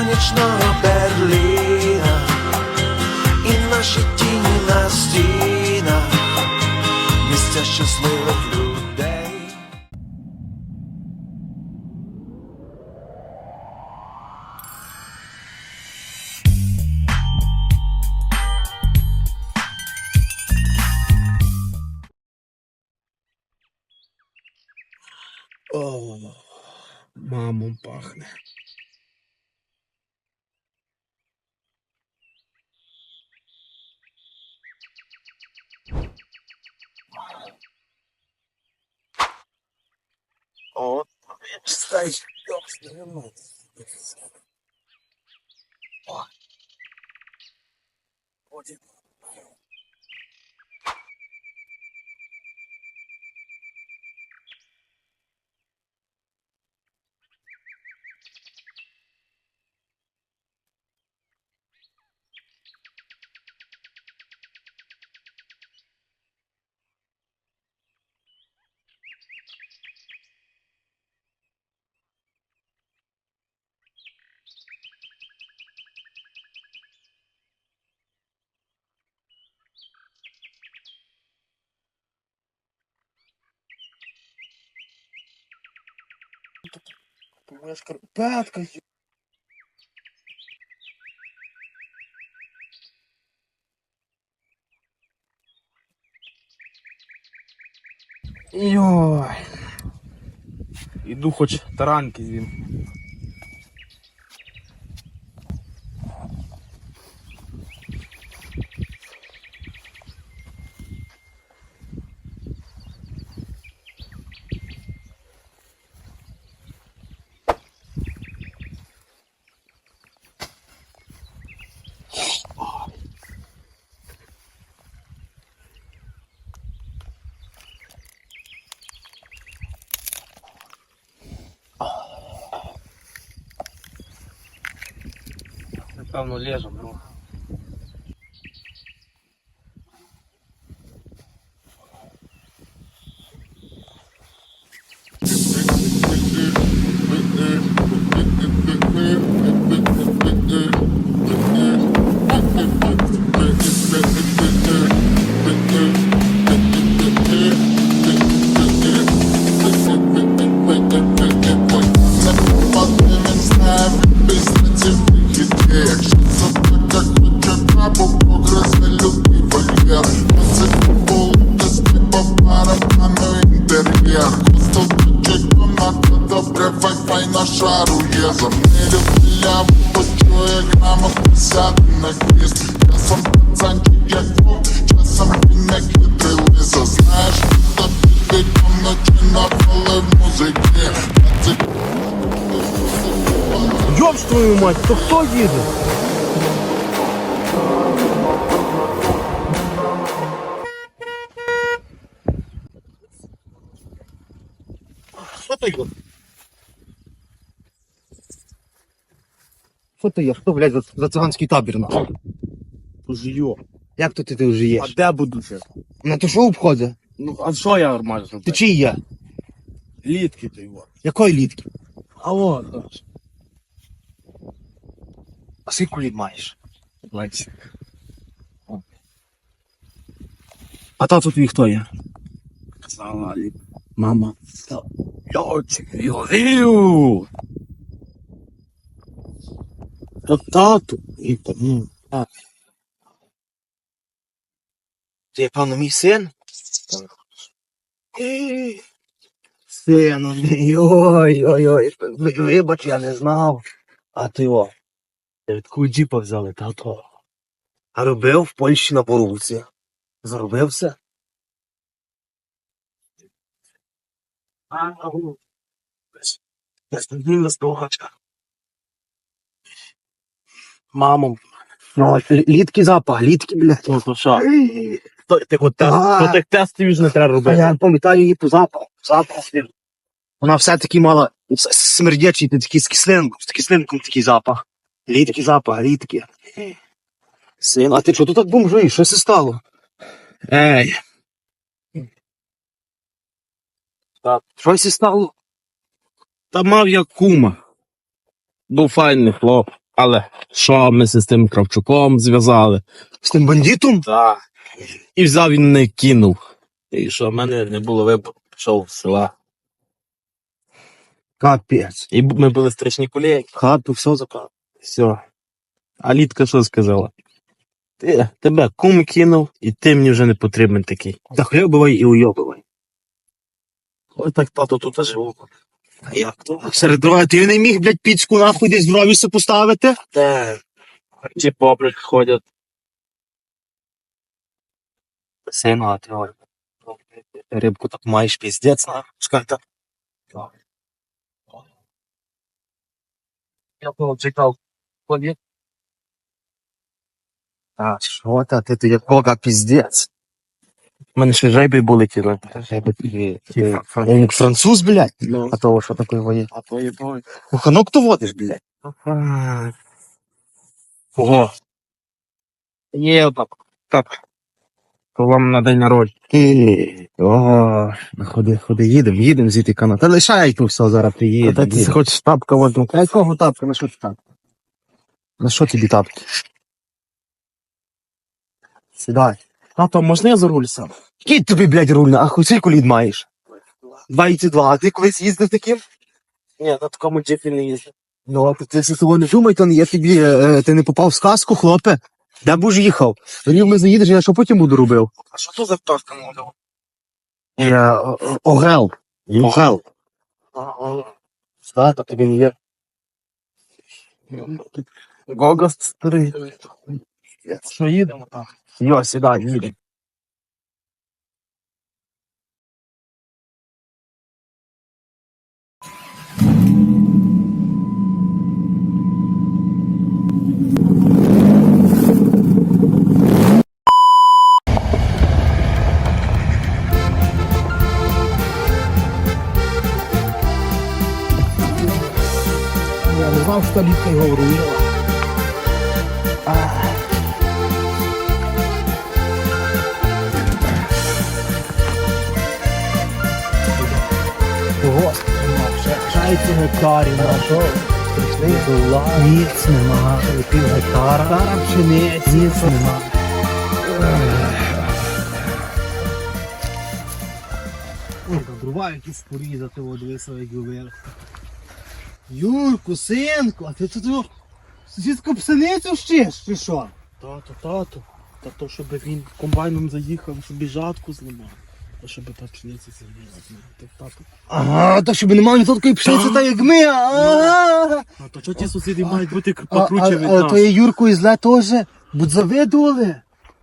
сонячного Берліна і наші тіні на стінах, місця щасливих людей. О, мамом пахне. Стай, О. Потім. Моя шкарпетка. ё- Йой. Іду хоч таранки з'їм. કામનું લેશું я почує грамотися на хвіст Часом пацанчик як вовк, часом він як хитрий лиса Знаєш, хто тобі вночі навали музики ж твою мать, то хто їде? Що ти йо? Що ти є? Хто, блядь, за, за циганський табір на? Жию. Як то ти, ти вже А їш? де буду ще? Ну то що обходить? Ну, а що я нормально Ти зробив? чий є? Літки ти його. Якої літки? А от, А скільки літ маєш? Лексик. А тато твій хто є? Казала. Мама. Йочик, йорів! Та тату. І то, ну, так. Ти, певно, мій син? Е, Сину, мій, ой-ой-ой, вибач, я не знав. А ти о, від кого джіпа взяли, тато? А робив в Польщі на порубці. Заробився? А, без- Нестабільна слухачка. Мамом. Ну, літки запах, літки, блядь. Ну то що? То, ти от тест, А. то тих тестів ж не треба А робити. я пам'ятаю її по запаху. Запах. слід. Вона все-таки мала с- смердячий ти такий з кислинком, з кислинком такий запах. Літки запах, літки. Син, а ти що тут так бомжуєш? Що це стало? Ей. Так. Що це стало? Та мав я кума. Був файний хлоп. Але що ми з тим Кравчуком зв'язали? З тим бандитом? Так. І взяв він не кинув. І що, в мене не було вибору, пішов з села. Капець. І ми були страшні колеги. Хату, все заправ. Все. А Літка що сказала? Ти, тебе кум кинув, і ти мені вже не потрібен такий. Да і уйобывай. Ось так тато тут живу. А як то? Серед дороги ти не міг, блядь, піцку нахуй десь в ровісі поставити? Де? Ті поприк ходять. Сину, а ти ой. Рибку так маєш піздець, нахуй. Чекай, так. Я того чекав. Ходять. А, що та, ти то як бога піздець. У мене ще жайби були ти, я як француз, блядь. Ну, А того, що таке воє? а то є бой. Куханок то водиш, блядь. Ого. Є отак. Так. То вам на день народження. Е, О, ну ходи, ходи, їдем, їдем звідти канал. Та лишай тут все, зараз Та ти хочеш тапка возьму. Та якого тапка, на що ти тапка? На що тобі тапки? Сідай. Тато, можна я за руль сам? Який тобі, блядь, руль, а хуй скільки літ маєш? 22, а ти колись їздив таким? Ні, на такому джипі не їздив. Ну, а ти ж того не думай, то я тобі, е, ти не попав в сказку, хлопе. Де б ж їхав? Рів ми заїдеш, я що потім буду робив? А що то за пташка мовляв? Я, о- Огел. Огел. Так, то тобі не є. Гога старий. Що їдемо там? Йо, сідай, їдемо. Я не знав, що літка його шайці гектарів нашого. Прийшли була. Ніц нема. Пів гектара. Гектара пшениць. Ніц нема. Ой, там дрова якісь порізати, от висо, як вверх. Юрку, синку, а ти тут його сусідську пшеницю вщиш, чи що? Тато, тато. Та то, щоб він комбайном заїхав, собі жатку зламав. А щоб та пшениця тато. Ага, то щоб не мав ніхто такої пшениці, так як ми. Ага. А то чого ті сусіди мають бути А, а, покруче від а нас? то є Юрку і зле теж. Будь завидували.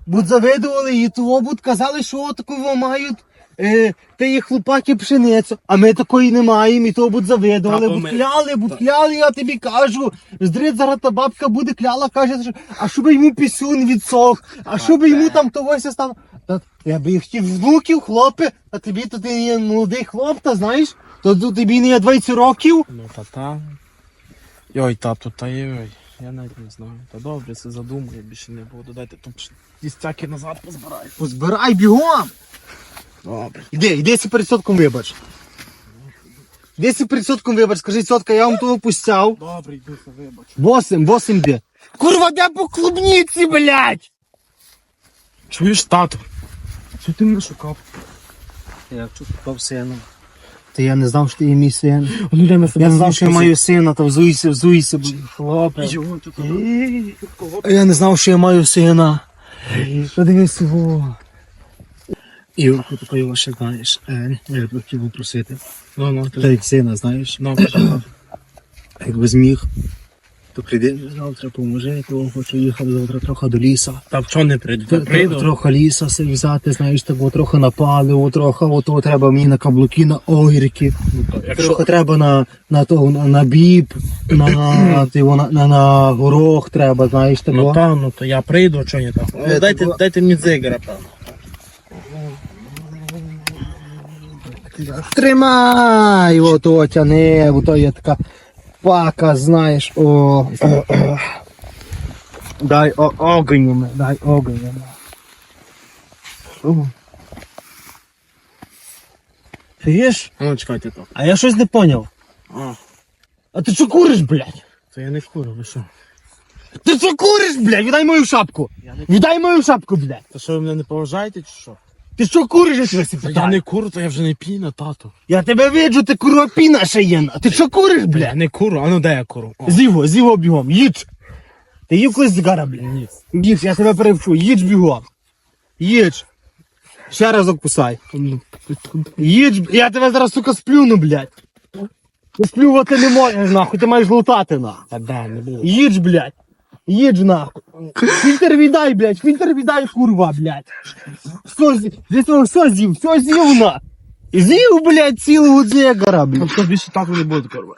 Будь завидували і того будь казали, що такого мають. Е, ти є хлопаки пшеницю, а ми такої не маємо, і того будь завидували, Та, будь кляли, будь кляли, я тобі кажу. Здрить зараз та бабка буде кляла, каже, що, а щоб йому пісюн відсох, а щоб йому там тогося став. Я би хотів внуків, хлопе, а тобі то ти є молодий хлоп, та знаєш, то, то тобі не є 20 років. Ну та та. Йой, тато, та йой. Я навіть не знаю. Та добре, це задумаю, більше не буду. Дайте тут пш- ті стяки назад позбираю. Позбирай бігом. Добре. Іди, іди сі перед сотком вибач. Іди сі перед сотком вибач, скажи, сотка, я вам того пустяв. Добре, йдуся, вибач. Восим, восим де. Курва, де по клубніці, блядь! Чуєш, тато? Що ти мене шукав? Я попав сина. Та я не знав, що ти є мій син. Ну, я на себе Я не знав, що я маю сина, та взуйся, взуйся, блядь. хлопе. Йо, ти А Я не знав, що я маю сина. Та дивись його. Юрку, такої його ще знаєш. Е, я б хотів попросити. Ну, ну, Та ти. як сина, знаєш. Ну. Якби зміг, то прийди завтра, поможи, то хочу їхати завтра трохи до ліса. Та в чого не прийду? Прийду. Трохи ліса си взяти, знаєш, так от трохи на паливо, трохи ото треба мені на каблуки, на огірки. Ну, то, Трохи треба на, на того, на, на біб, на, його, на, на, на горох треба, знаєш, Ну, та, ну, то я прийду, не так. Е, Ну, дайте, того- дайте мені дзигара, певно. Тримай, ото тяни, ото є така пака, знаєш, о. о, о. Дай о, огонь, дай огонь. йому. О. Фієш? Ну, чекайте то. А я щось не поняв. А, А ти що куриш, блядь? то я не курю, ви що? Ти що куриш, блядь? Віддай мою шапку. Я не... Віддай мою шапку, блядь. Та що ви мене не поважаєте чи що? Ти що куриш, я тебе я не куру, то я вже не піна, тато. Я тебе виджу, ти курва піна ще є. на. Ти що куриш, Я не куру, а ну де я куру? О, Зіво, зіво бігом, їдь. Ти їв колись зігара, блядь? ні. Їдь, я тебе перевчу, їдь бігом. Їдь. Ще разок кусай. Їдь, я тебе зараз, сука, сплюну, блядь. Ти сплювати не можеш, нахуй, ти маєш лутати, нахуй. Та де, не було. Їдь, блядь. Їдь, нахуй. Фільтр віддай, блядь, фільтр віддай, курва, блядь. Що з'їв? все з'їв? Що з'їв, на? З'їв, блядь, цілого дзигара, блядь. Тобто більше так не буде, курва.